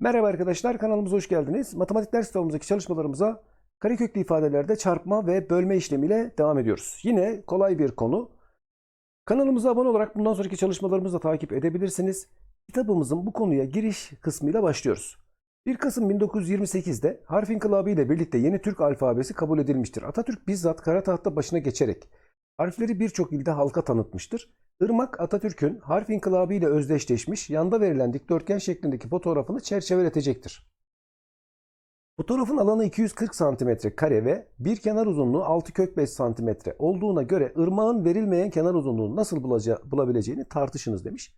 Merhaba arkadaşlar, kanalımıza hoş geldiniz. Matematik ders kitabımızdaki çalışmalarımıza kareköklü ifadelerde çarpma ve bölme işlemiyle devam ediyoruz. Yine kolay bir konu. Kanalımıza abone olarak bundan sonraki çalışmalarımızı da takip edebilirsiniz. Kitabımızın bu konuya giriş kısmıyla başlıyoruz. 1 Kasım 1928'de harf inkılabı ile birlikte yeni Türk alfabesi kabul edilmiştir. Atatürk bizzat kara tahta başına geçerek harfleri birçok ilde halka tanıtmıştır. Irmak Atatürk'ün harf inkılabı ile özdeşleşmiş yanda verilen dikdörtgen şeklindeki fotoğrafını çerçeveletecektir. Fotoğrafın alanı 240 cm kare ve bir kenar uzunluğu 6 kök 5 cm olduğuna göre ırmağın verilmeyen kenar uzunluğunu nasıl bulabileceğini tartışınız demiş.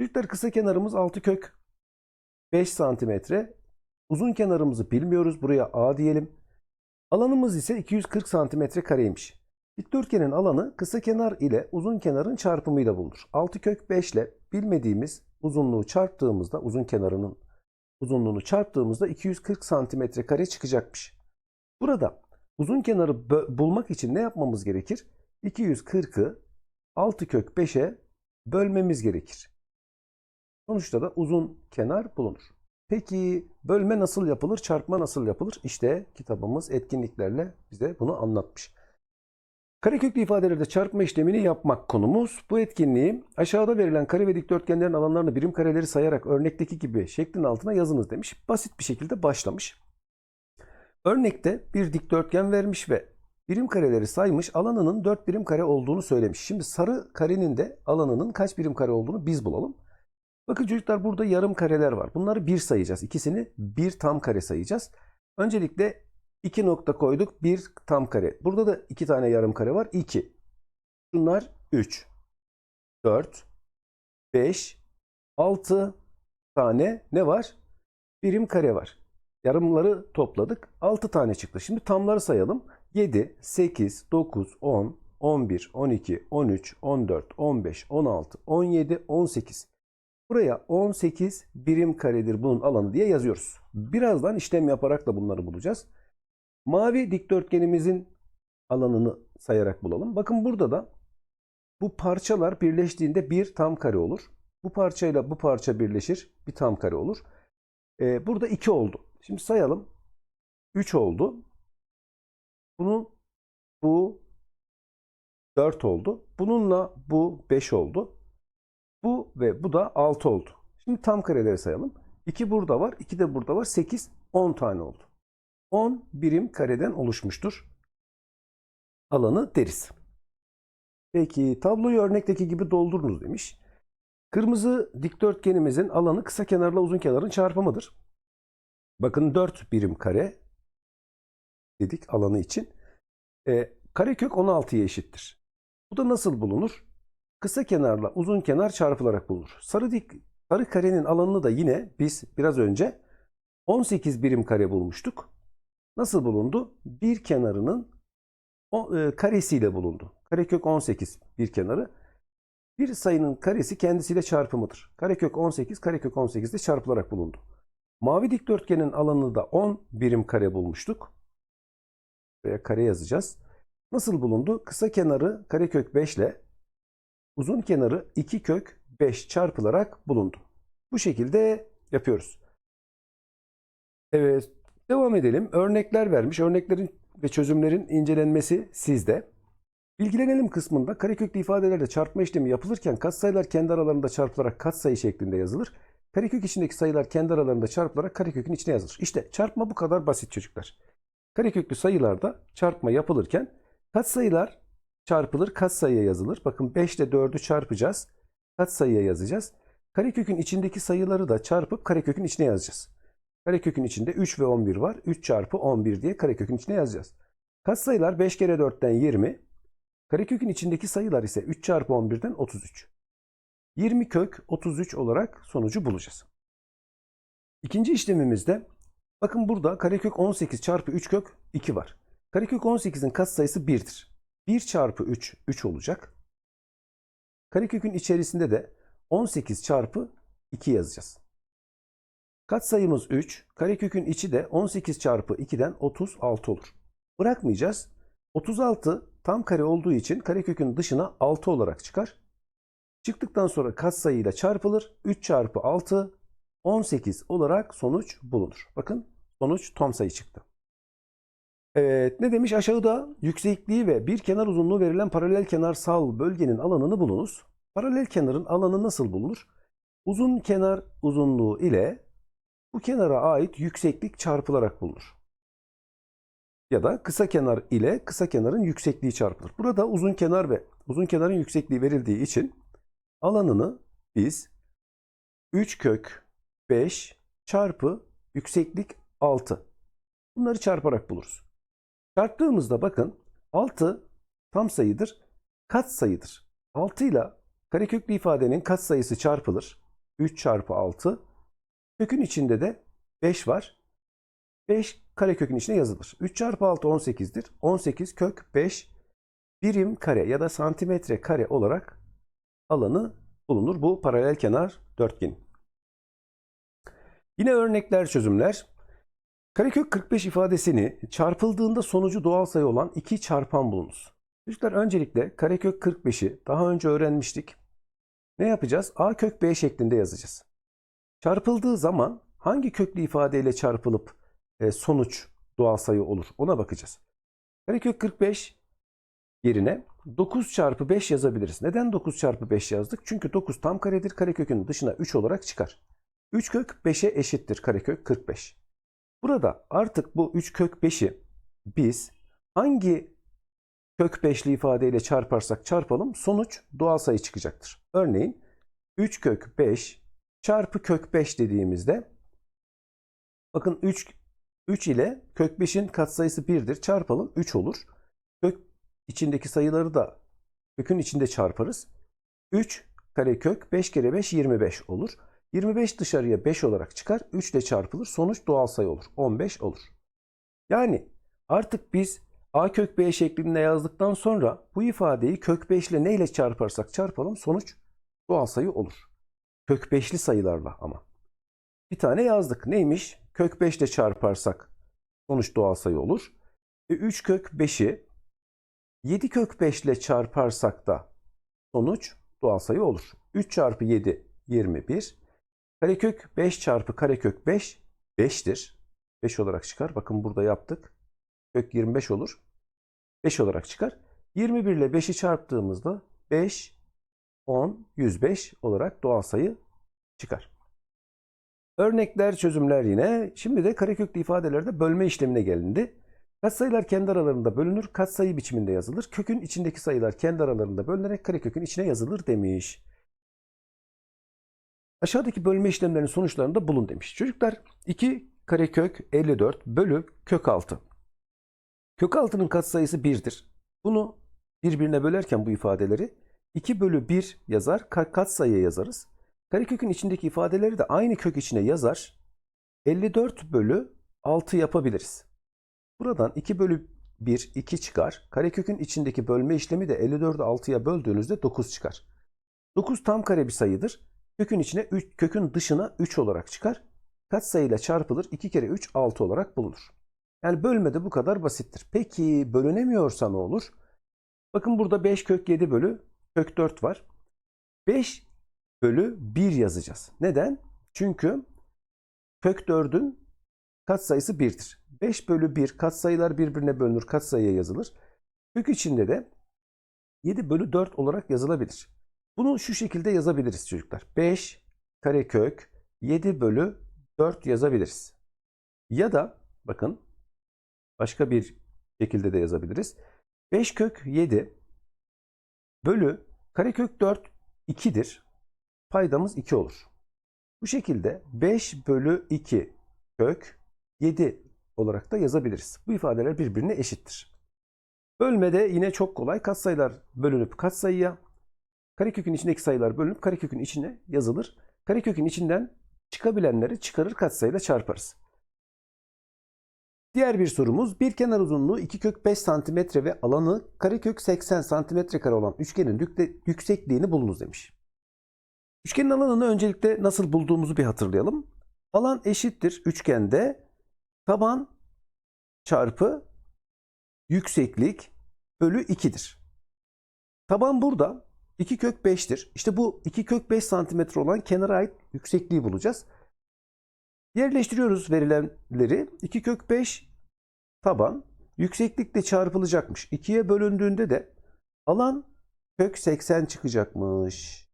Çocuklar kısa kenarımız 6 kök 5 cm. Uzun kenarımızı bilmiyoruz. Buraya A diyelim. Alanımız ise 240 cm kareymiş. Dikdörtgenin alanı kısa kenar ile uzun kenarın çarpımıyla bulunur. 6 kök 5 ile bilmediğimiz uzunluğu çarptığımızda uzun kenarının uzunluğunu çarptığımızda 240 santimetre kare çıkacakmış. Burada uzun kenarı bulmak için ne yapmamız gerekir? 240'ı 6 kök 5'e bölmemiz gerekir. Sonuçta da uzun kenar bulunur. Peki bölme nasıl yapılır, çarpma nasıl yapılır? İşte kitabımız etkinliklerle bize bunu anlatmış. Kareköklü ifadelerde çarpma işlemini yapmak konumuz. Bu etkinliği aşağıda verilen kare ve dikdörtgenlerin alanlarını birim kareleri sayarak örnekteki gibi şeklin altına yazınız demiş. Basit bir şekilde başlamış. Örnekte bir dikdörtgen vermiş ve birim kareleri saymış alanının 4 birim kare olduğunu söylemiş. Şimdi sarı karenin de alanının kaç birim kare olduğunu biz bulalım. Bakın çocuklar burada yarım kareler var. Bunları bir sayacağız. İkisini bir tam kare sayacağız. Öncelikle 2 nokta koyduk. Bir tam kare. Burada da iki tane yarım kare var. 2. Bunlar 3, 4, 5, 6 tane ne var? Birim kare var. Yarımları topladık. 6 tane çıktı. Şimdi tamları sayalım. 7, 8, 9, 10, 11, 12, 13, 14, 15, 16, 17, 18. Buraya 18 birim karedir bunun alanı diye yazıyoruz. Birazdan işlem yaparak da bunları bulacağız. Mavi dikdörtgenimizin alanını sayarak bulalım. Bakın burada da bu parçalar birleştiğinde bir tam kare olur. Bu parçayla bu parça birleşir. Bir tam kare olur. Ee, burada 2 oldu. Şimdi sayalım. 3 oldu. Bunun bu 4 oldu. Bununla bu 5 oldu. Bu ve bu da 6 oldu. Şimdi tam kareleri sayalım. 2 burada var. 2 de burada var. 8, 10 tane oldu. 10 birim kareden oluşmuştur. Alanı deriz. Peki tabloyu örnekteki gibi doldurunuz demiş. Kırmızı dikdörtgenimizin alanı kısa kenarla uzun kenarın çarpımıdır. Bakın 4 birim kare dedik alanı için. E, karekök 16'ya eşittir. Bu da nasıl bulunur? Kısa kenarla uzun kenar çarpılarak bulunur. Sarı dik sarı karenin alanını da yine biz biraz önce 18 birim kare bulmuştuk. Nasıl bulundu? Bir kenarının o, e, karesiyle bulundu. Karekök 18 bir kenarı. Bir sayının karesi kendisiyle çarpımıdır. Karekök 18, karekök 18 de çarpılarak bulundu. Mavi dikdörtgenin alanını da 10 birim kare bulmuştuk. Buraya kare yazacağız. Nasıl bulundu? Kısa kenarı karekök 5 ile uzun kenarı 2 kök 5 çarpılarak bulundu. Bu şekilde yapıyoruz. Evet, devam edelim. Örnekler vermiş. Örneklerin ve çözümlerin incelenmesi sizde. Bilgilenelim kısmında kareköklü ifadelerde çarpma işlemi yapılırken katsayılar kendi aralarında çarpılarak katsayı şeklinde yazılır. Karekök içindeki sayılar kendi aralarında çarpılarak karekökün içine yazılır. İşte çarpma bu kadar basit çocuklar. Kareköklü sayılarda çarpma yapılırken katsayılar çarpılır, katsayıya yazılır. Bakın 5 ile 4'ü çarpacağız. Katsayıya yazacağız. Karekökün içindeki sayıları da çarpıp karekökün içine yazacağız. Karekökün içinde 3 ve 11 var. 3 çarpı 11 diye karekökün içine yazacağız. Katsayılar 5 kere 4'ten 20. Karekökün içindeki sayılar ise 3 çarpı 11'den 33. 20 kök 33 olarak sonucu bulacağız. İkinci işlemimizde bakın burada karekök 18 çarpı 3 kök 2 var. Karekök 18'in katsayısı 1'dir. 1 çarpı 3 3 olacak. Karekökün içerisinde de 18 çarpı 2 yazacağız. Katsayımız 3. Karekökün içi de 18 çarpı 2'den 36 olur. Bırakmayacağız. 36 tam kare olduğu için karekökün dışına 6 olarak çıkar. Çıktıktan sonra katsayıyla çarpılır. 3 çarpı 6 18 olarak sonuç bulunur. Bakın sonuç tam sayı çıktı. Evet ne demiş? Aşağıda yüksekliği ve bir kenar uzunluğu verilen paralel kenarsal bölgenin alanını bulunuz. Paralel kenarın alanı nasıl bulunur? Uzun kenar uzunluğu ile bu kenara ait yükseklik çarpılarak bulunur. Ya da kısa kenar ile kısa kenarın yüksekliği çarpılır. Burada uzun kenar ve uzun kenarın yüksekliği verildiği için alanını biz 3 kök 5 çarpı yükseklik 6. Bunları çarparak buluruz. Çarptığımızda bakın 6 tam sayıdır, kat sayıdır. 6 ile kareköklü ifadenin kat sayısı çarpılır. 3 çarpı 6. Kökün içinde de 5 var. 5 karekökün içine yazılır. 3 çarpı 6 18'dir. 18 kök 5 birim kare ya da santimetre kare olarak alanı bulunur. Bu paralel kenar dörtgen. Yine örnekler çözümler. Karekök 45 ifadesini çarpıldığında sonucu doğal sayı olan iki çarpan bulunuz. Çocuklar öncelikle karekök 45'i daha önce öğrenmiştik. Ne yapacağız? A kök B şeklinde yazacağız. Çarpıldığı zaman hangi köklü ifadeyle çarpılıp e, sonuç doğal sayı olur ona bakacağız. Karekök 45 yerine 9 çarpı 5 yazabiliriz. Neden 9 çarpı 5 yazdık? Çünkü 9 tam karedir. Karekökün dışına 3 olarak çıkar. 3 kök 5'e eşittir karekök 45. Burada artık bu 3 kök 5'i biz hangi kök 5'li ifadeyle çarparsak çarpalım sonuç doğal sayı çıkacaktır. Örneğin 3 kök 5 çarpı kök 5 dediğimizde bakın 3 3 ile kök 5'in katsayısı 1'dir. Çarpalım 3 olur. Kök içindeki sayıları da kökün içinde çarparız. 3 karekök 5 kere 5 25 olur. 25 dışarıya 5 olarak çıkar. 3 ile çarpılır. Sonuç doğal sayı olur. 15 olur. Yani artık biz a kök b şeklinde yazdıktan sonra bu ifadeyi kök 5 ile neyle çarparsak çarpalım sonuç doğal sayı olur. Kök 5'li sayılarla ama. Bir tane yazdık. Neymiş? Kök 5 ile çarparsak sonuç doğal sayı olur. E 3 kök 5'i 7 kök 5 ile çarparsak da sonuç doğal sayı olur. 3 çarpı 7 21. Karekök 5 çarpı karekök 5 5'tir. 5 olarak çıkar. Bakın burada yaptık. Kök 25 olur. 5 olarak çıkar. 21 ile 5'i çarptığımızda 5, 10, 105 olarak doğal sayı çıkar. Örnekler, çözümler yine. Şimdi de kareköklü ifadelerde bölme işlemine gelindi. Katsayılar kendi aralarında bölünür, katsayı biçiminde yazılır. Kökün içindeki sayılar kendi aralarında bölünerek karekökün içine yazılır demiş. Aşağıdaki bölme işlemlerinin sonuçlarını da bulun demiş. Çocuklar 2 karekök 54 bölü kök 6. Kök 6'nın katsayısı 1'dir. Bunu birbirine bölerken bu ifadeleri 2 bölü 1 yazar, ka- katsayıya yazarız. Karekökün içindeki ifadeleri de aynı kök içine yazar. 54 bölü 6 yapabiliriz. Buradan 2 bölü 1 2 çıkar. Karekökün içindeki bölme işlemi de 54'ü 6'ya böldüğünüzde 9 çıkar. 9 tam kare bir sayıdır. Kökün içine 3, kökün dışına 3 olarak çıkar. Katsayıyla çarpılır. 2 kere 3 6 olarak bulunur. Yani bölmede bu kadar basittir. Peki bölünemiyorsa ne olur? Bakın burada 5 kök 7 bölü kök 4 var. 5 bölü 1 yazacağız. Neden? Çünkü kök 4'ün katsayısı 1'dir. 5 bölü 1 katsayılar birbirine bölünür. Katsayıya yazılır. Kök içinde de 7 bölü 4 olarak yazılabilir. Bunu şu şekilde yazabiliriz çocuklar. 5 karekök 7 bölü 4 yazabiliriz. Ya da bakın başka bir şekilde de yazabiliriz. 5 kök 7 bölü karekök 4 2'dir. Paydamız 2 olur. Bu şekilde 5 bölü 2 kök 7 olarak da yazabiliriz. Bu ifadeler birbirine eşittir. Bölmede yine çok kolay katsayılar bölünüp katsayıya, karekökün içindeki sayılar bölünüp karekökün içine yazılır. Karekökün içinden çıkabilenleri çıkarır katsayıyla çarparız. Diğer bir sorumuz bir kenar uzunluğu 2 kök 5 cm ve alanı karekök 80 cm kare olan üçgenin yüksekliğini bulunuz demiş. Üçgenin alanını öncelikle nasıl bulduğumuzu bir hatırlayalım. Alan eşittir üçgende taban çarpı yükseklik bölü 2'dir. Taban burada 2 kök 5'tir. İşte bu 2 kök 5 santimetre olan kenara ait yüksekliği bulacağız. Yerleştiriyoruz verilenleri. 2 kök 5 taban yükseklikle çarpılacakmış. 2'ye bölündüğünde de alan kök 80 çıkacakmış.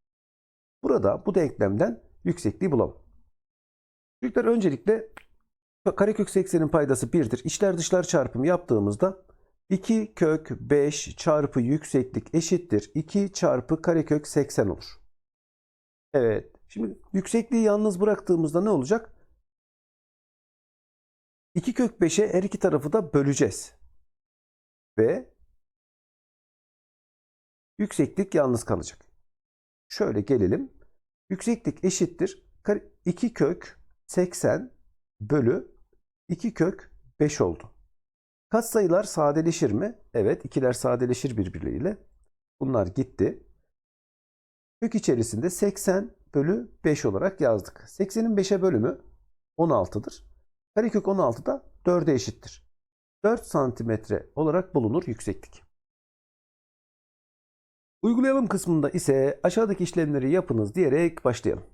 Burada bu denklemden yüksekliği bulalım. Çocuklar öncelikle karekök 80'in paydası 1'dir. İçler dışlar çarpımı yaptığımızda 2 kök 5 çarpı yükseklik eşittir. 2 çarpı karekök 80 olur. Evet. Şimdi yüksekliği yalnız bıraktığımızda ne olacak? 2 kök 5'e her iki tarafı da böleceğiz. Ve yükseklik yalnız kalacak. Şöyle gelelim. Yükseklik eşittir. 2 kök 80 bölü 2 kök 5 oldu. Katsayılar sadeleşir mi? Evet, ikiler sadeleşir birbirleriyle. Bunlar gitti. Kök içerisinde 80 bölü 5 olarak yazdık. 80'in 5'e bölümü 16'dır. Karekök 16 da 4'e eşittir. 4 santimetre olarak bulunur yükseklik. Uygulayalım kısmında ise aşağıdaki işlemleri yapınız diyerek başlayalım.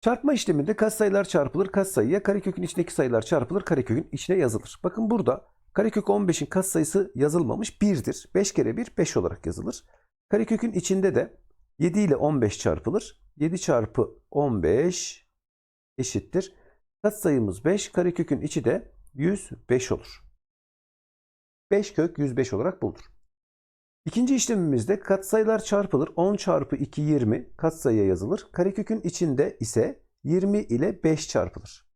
Çarpma işleminde katsayılar çarpılır, katsayıya karekökün içindeki sayılar çarpılır, karekökün içine yazılır. Bakın burada karekök 15'in katsayısı yazılmamış 1'dir. 5 kere 1 5 olarak yazılır. Karekökün içinde de 7 ile 15 çarpılır. 7 çarpı 15 eşittir. Katsayımız 5, karekökün içi de 105 olur. 5 kök 105 olarak bulunur. İkinci işlemimizde katsayılar çarpılır. 10 çarpı 2 20 katsayıya yazılır. Karekökün içinde ise 20 ile 5 çarpılır.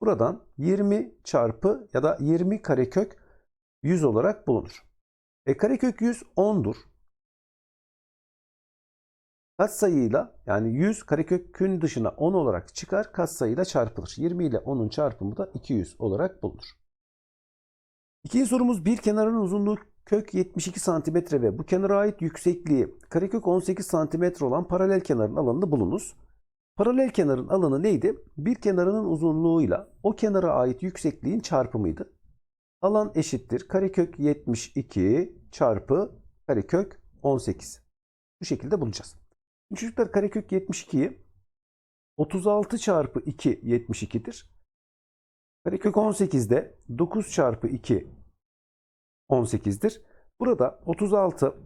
Buradan 20 çarpı ya da 20 karekök 100 olarak bulunur. E karekök 100 10'dur. Katsayıyla yani 100 karekökün dışına 10 olarak çıkar katsayıyla çarpılır. 20 ile 10'un çarpımı da 200 olarak bulunur. İkinci sorumuz bir kenarın uzunluğu kök 72 cm ve bu kenara ait yüksekliği karekök 18 cm olan paralel kenarın alanını bulunuz. Paralel kenarın alanı neydi? Bir kenarının uzunluğuyla o kenara ait yüksekliğin çarpımıydı. Alan eşittir karekök 72 çarpı karekök 18. Bu şekilde bulacağız. Çocuklar karekök 72'yi 36 çarpı 2 72'dir. Karekök 18'de 9 çarpı 2 18'dir. Burada 36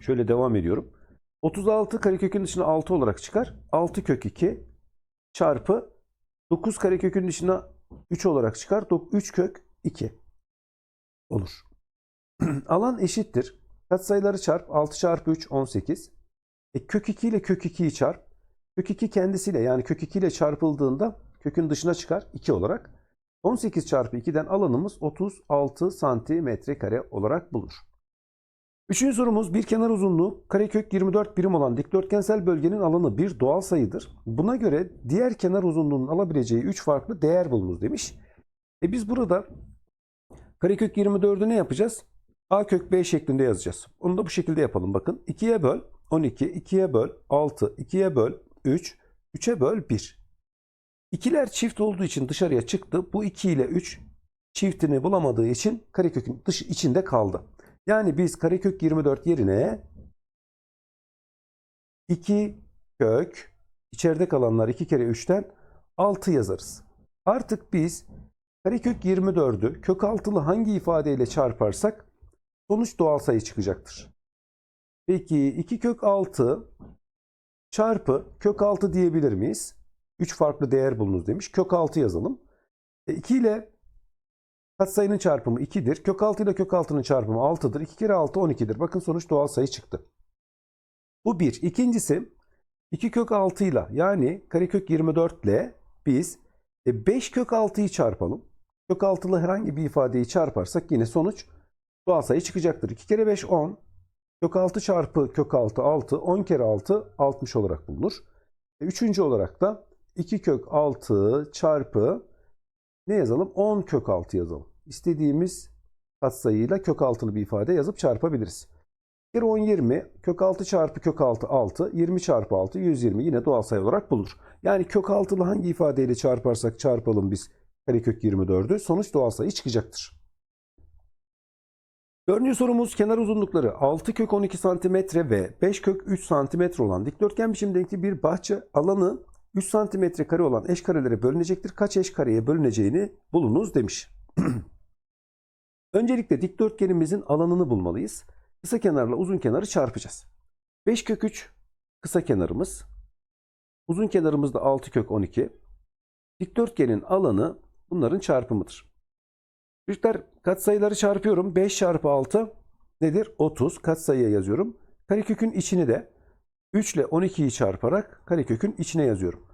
şöyle devam ediyorum. 36 karekökün dışına 6 olarak çıkar. 6 kök 2 çarpı 9 karekökün dışına 3 olarak çıkar. 3 kök 2 olur. Alan eşittir. Katsayıları çarp 6 çarpı 3 18. E, kök 2 ile kök 2'yi çarp. Kök 2 kendisiyle yani kök 2 ile çarpıldığında kökün dışına çıkar 2 olarak. 18 çarpı 2'den alanımız 36 santimetre kare olarak bulunur. Üçüncü sorumuz bir kenar uzunluğu karekök 24 birim olan dikdörtgensel bölgenin alanı bir doğal sayıdır. Buna göre diğer kenar uzunluğunun alabileceği 3 farklı değer bulunuz demiş. E biz burada karekök 24'ü ne yapacağız? a kök b şeklinde yazacağız. Onu da bu şekilde yapalım bakın. 2'ye böl 12, 2'ye böl 6, 2'ye böl 3, 3'e böl 1. İkiler çift olduğu için dışarıya çıktı. Bu 2 ile 3 çiftini bulamadığı için karekökün dış içinde kaldı. Yani biz karekök 24 yerine 2 kök içeride kalanlar 2 kere 3'ten 6 yazarız. Artık biz karekök 24'ü kök altılı hangi ifadeyle çarparsak sonuç doğal sayı çıkacaktır. Peki 2 kök 6 çarpı kök 6 diyebilir miyiz? 3 farklı değer bulunuz demiş. Kök 6 yazalım. E 2 ile katsayının çarpımı 2'dir. Kök 6 ile kök 6'nın çarpımı 6'dır. 2 kere 6 12'dir. Bakın sonuç doğal sayı çıktı. Bu bir. İkincisi 2 kök 6 ile yani karekök 24 ile biz 5 e, kök 6'yı çarpalım. Kök 6 ile herhangi bir ifadeyi çarparsak yine sonuç doğal sayı çıkacaktır. 2 kere 5 10. Kök 6 çarpı kök 6 6. 10 kere 6 60 olarak bulunur. E, üçüncü olarak da 2 kök 6 çarpı ne yazalım? 10 kök 6 yazalım. İstediğimiz katsayıyla kök 6'lı bir ifade yazıp çarpabiliriz. Bir 10 20 kök 6 çarpı kök 6 6 20 çarpı 6 120 yine doğal sayı olarak bulunur. Yani kök 6'lı hangi ifadeyle çarparsak çarpalım biz karekök 24'ü sonuç doğal sayı çıkacaktır. Dördüncü sorumuz kenar uzunlukları 6 kök 12 cm ve 5 kök 3 cm olan dikdörtgen biçimdeki bir bahçe alanı 3 santimetre kare olan eş karelere bölünecektir. Kaç eş kareye bölüneceğini bulunuz demiş. Öncelikle dikdörtgenimizin alanını bulmalıyız. Kısa kenarla uzun kenarı çarpacağız. 5 kök 3 kısa kenarımız. Uzun kenarımız da 6 kök 12. Dikdörtgenin alanı bunların çarpımıdır. Çocuklar katsayıları çarpıyorum. 5 çarpı 6 nedir? 30. Katsayıya yazıyorum. Karekökün içini de 3 ile 12'yi çarparak karekökün içine yazıyorum.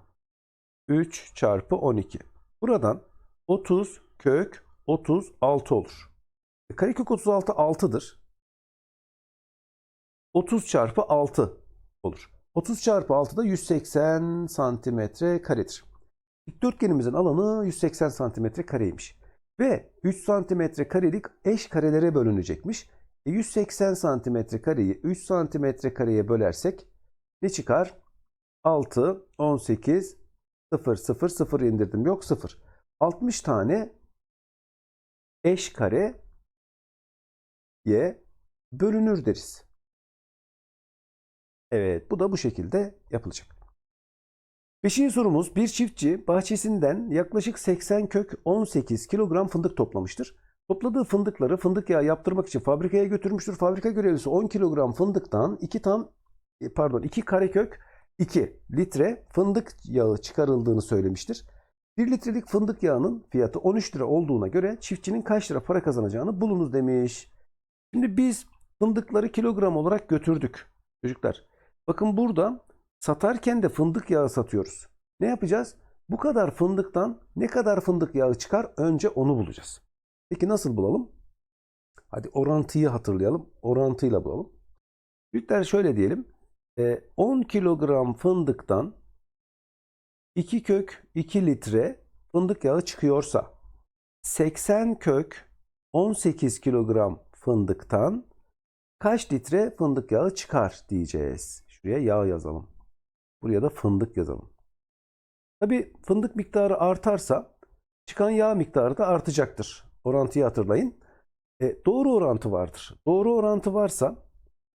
3 çarpı 12. Buradan 30 kök 36 olur. E, Karekök 36 6'dır. 30 çarpı 6 olur. 30 çarpı 6 da 180 santimetre karedir. Dikdörtgenimizin alanı 180 santimetre kareymiş. Ve 3 santimetre karelik eş karelere bölünecekmiş. E 180 santimetre kareyi 3 santimetre kareye bölersek ne çıkar? 6, 18, 0, 0, 0 indirdim. Yok 0. 60 tane eş kareye bölünür deriz. Evet bu da bu şekilde yapılacak. Beşinci sorumuz bir çiftçi bahçesinden yaklaşık 80 kök 18 kilogram fındık toplamıştır. Topladığı fındıkları fındık yağı yaptırmak için fabrikaya götürmüştür. Fabrika görevlisi 10 kilogram fındıktan 2 tam e, pardon 2 karekök 2 litre fındık yağı çıkarıldığını söylemiştir. 1 litrelik fındık yağının fiyatı 13 lira olduğuna göre çiftçinin kaç lira para kazanacağını bulunuz demiş. Şimdi biz fındıkları kilogram olarak götürdük çocuklar. Bakın burada satarken de fındık yağı satıyoruz. Ne yapacağız? Bu kadar fındıktan ne kadar fındık yağı çıkar önce onu bulacağız. Peki nasıl bulalım? Hadi orantıyı hatırlayalım. Orantıyla bulalım. Büyükler şöyle diyelim. E, 10 kilogram fındıktan 2 kök 2 litre fındık yağı çıkıyorsa 80 kök 18 kilogram fındıktan kaç litre fındık yağı çıkar diyeceğiz. Şuraya yağ yazalım. Buraya da fındık yazalım. Tabi fındık miktarı artarsa çıkan yağ miktarı da artacaktır. Orantıyı hatırlayın. E, doğru orantı vardır. Doğru orantı varsa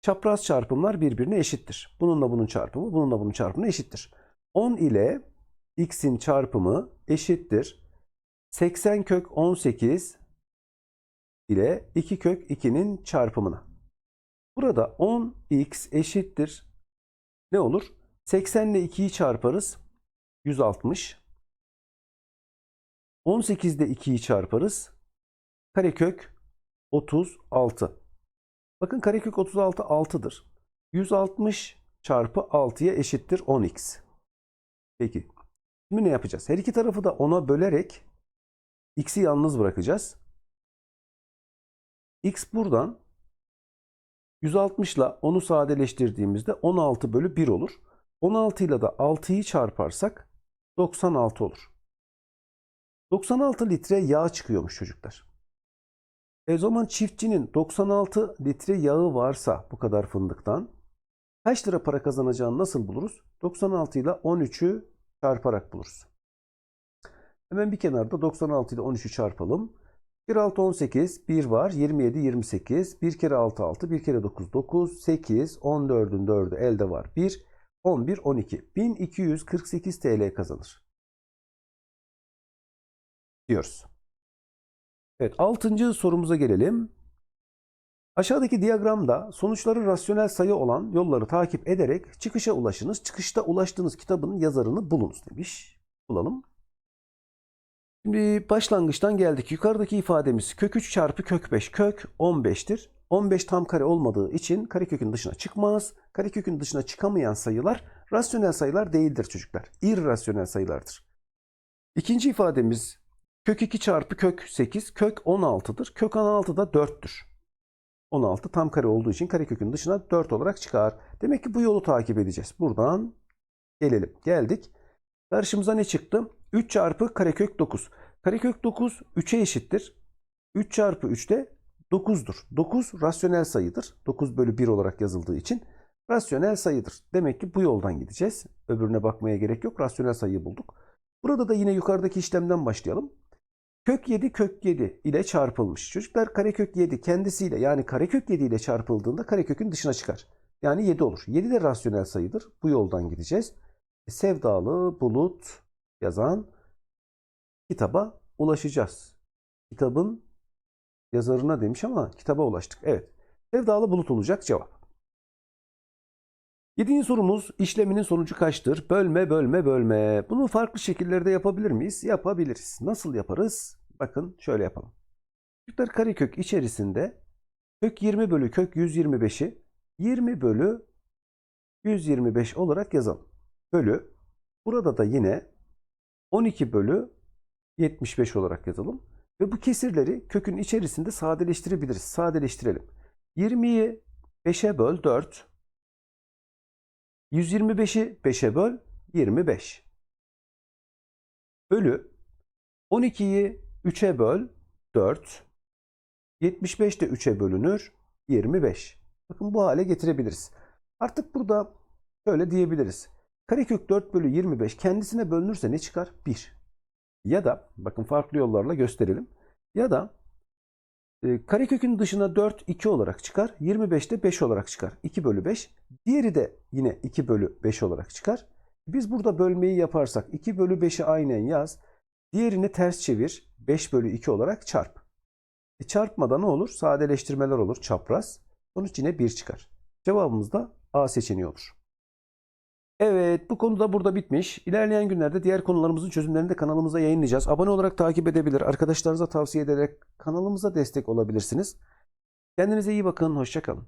çapraz çarpımlar birbirine eşittir. Bununla bunun çarpımı, bununla bunun çarpımı eşittir. 10 ile x'in çarpımı eşittir. 80 kök 18 ile 2 kök 2'nin çarpımına. Burada 10x eşittir. Ne olur? 80 ile 2'yi çarparız. 160. 18 ile 2'yi çarparız. Karekök 36. Bakın karekök 36 6'dır. 160 çarpı 6'ya eşittir 10x. Peki. Şimdi ne yapacağız? Her iki tarafı da 10'a bölerek x'i yalnız bırakacağız. x buradan 160 ile 10'u sadeleştirdiğimizde 16 bölü 1 olur. 16 ile de 6'yı çarparsak 96 olur. 96 litre yağ çıkıyormuş çocuklar. E zaman çiftçinin 96 litre yağı varsa bu kadar fındıktan kaç lira para kazanacağını nasıl buluruz? 96 ile 13'ü çarparak buluruz. Hemen bir kenarda 96 ile 13'ü çarpalım. 1 6 18, 1 var, 27 28, 1 kere 6 6, 1 kere 9 9, 8, 14'ün 4'ü elde var. 1, 11 12. 1248 TL kazanır. Diyoruz. Evet, 6. sorumuza gelelim. Aşağıdaki diyagramda sonuçları rasyonel sayı olan yolları takip ederek çıkışa ulaşınız. Çıkışta ulaştığınız kitabın yazarını bulunuz demiş. Bulalım. Şimdi başlangıçtan geldik. Yukarıdaki ifademiz kök 3 çarpı kök 5 kök 15'tir. 15 tam kare olmadığı için karekökün dışına çıkmaz. Karekökün dışına çıkamayan sayılar rasyonel sayılar değildir çocuklar. İrrasyonel sayılardır. İkinci ifademiz kök 2 çarpı kök 8 kök 16'dır. Kök 16 da 4'tür. 16 tam kare olduğu için karekökün dışına 4 olarak çıkar. Demek ki bu yolu takip edeceğiz. Buradan gelelim. Geldik. Karşımıza ne çıktı? 3 çarpı karekök 9. Karekök 9 3'e eşittir. 3 çarpı 3 de 9'dur. 9 rasyonel sayıdır. 9 bölü 1 olarak yazıldığı için rasyonel sayıdır. Demek ki bu yoldan gideceğiz. Öbürüne bakmaya gerek yok. Rasyonel sayıyı bulduk. Burada da yine yukarıdaki işlemden başlayalım. Kök 7 kök 7 ile çarpılmış. Çocuklar karekök 7 kendisiyle yani karekök 7 ile çarpıldığında karekökün dışına çıkar. Yani 7 olur. 7 de rasyonel sayıdır. Bu yoldan gideceğiz. Sevdalı Bulut yazan kitaba ulaşacağız. Kitabın yazarına demiş ama kitaba ulaştık. Evet. Sevdalı Bulut olacak cevap. Yedinci sorumuz işleminin sonucu kaçtır? Bölme, bölme, bölme. Bunu farklı şekillerde yapabilir miyiz? Yapabiliriz. Nasıl yaparız? Bakın şöyle yapalım. Çocuklar karekök içerisinde kök 20 bölü kök 125'i 20 bölü 125 olarak yazalım. Bölü. Burada da yine 12 bölü 75 olarak yazalım. Ve bu kesirleri kökün içerisinde sadeleştirebiliriz. Sadeleştirelim. 20'yi 5'e böl 4. 125'i 5'e böl 25. Bölü 12'yi 3'e böl 4. 75 de 3'e bölünür 25. Bakın bu hale getirebiliriz. Artık burada şöyle diyebiliriz. Karekök 4 bölü 25 kendisine bölünürse ne çıkar? 1. Ya da bakın farklı yollarla gösterelim. Ya da e, karekökün dışına 4 2 olarak çıkar. 25 de 5 olarak çıkar. 2 bölü 5. Diğeri de yine 2 bölü 5 olarak çıkar. Biz burada bölmeyi yaparsak 2 bölü 5'i aynen yaz. Diğerini ters çevir. 5 bölü 2 olarak çarp. E çarpmada ne olur? Sadeleştirmeler olur. Çapraz. Sonuç yine 1 çıkar. Cevabımız da A seçeneği olur. Evet bu konu da burada bitmiş. İlerleyen günlerde diğer konularımızın çözümlerini de kanalımıza yayınlayacağız. Abone olarak takip edebilir, arkadaşlarınıza tavsiye ederek kanalımıza destek olabilirsiniz. Kendinize iyi bakın, hoşçakalın.